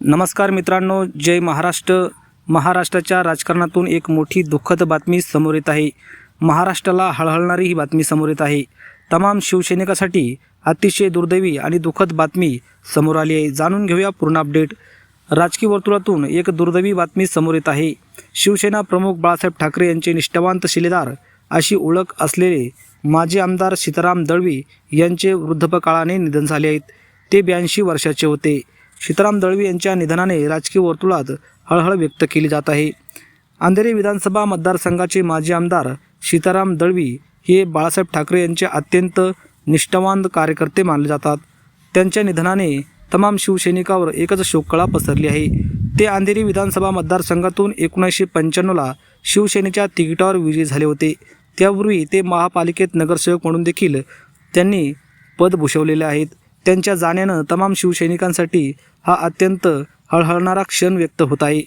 नमस्कार मित्रांनो जय महाराष्ट्र. महाराष्ट्राच्या राजकारणातून एक मोठी दुःखद बातमी समोर येत आहे. महाराष्ट्राला हळहळणारी ही बातमी समोर येत आहे. तमाम शिवसैनिकासाठी अतिशय दुर्दैवी आणि दुःखद बातमी समोर आली आहे. जाणून घेऊया पूर्ण अपडेट. राजकीय वर्तुळातून एक दुर्दैवी बातमी समोर येत आहे. शिवसेना प्रमुख बाळासाहेब ठाकरे यांचे निष्ठावंत शिलेदार अशी ओळख असलेले माजी आमदार सीताराम दळवी यांचे वृद्धपकाळाने निधन झाले आहेत. ते ब्याऐंशी वर्षाचे होते. सीताराम दळवी यांच्या निधनाने राजकीय वर्तुळात हळहळ व्यक्त केली जात आहे. अंधेरी विधानसभा मतदारसंघाचे माजी आमदार सीताराम दळवी हे बाळासाहेब ठाकरे यांचे अत्यंत निष्ठावान कार्यकर्ते मानले जातात. त्यांच्या निधनाने तमाम शिवसैनिकावर एकच शोककळा पसरली आहे. ते अंधेरी विधानसभा मतदारसंघातून एकोणीसशे पंच्याण्णवला शिवसेनेच्या तिकिटावर विजयी झाले होते. त्यापूर्वी ते महापालिकेत नगरसेवक म्हणून देखील त्यांनी पद भूषवलेले आहेत. त्यांच्या जाण्यानं तमाम शिवसैनिकांसाठी हा अत्यंत हळहळणारा क्षण व्यक्त होत आहे.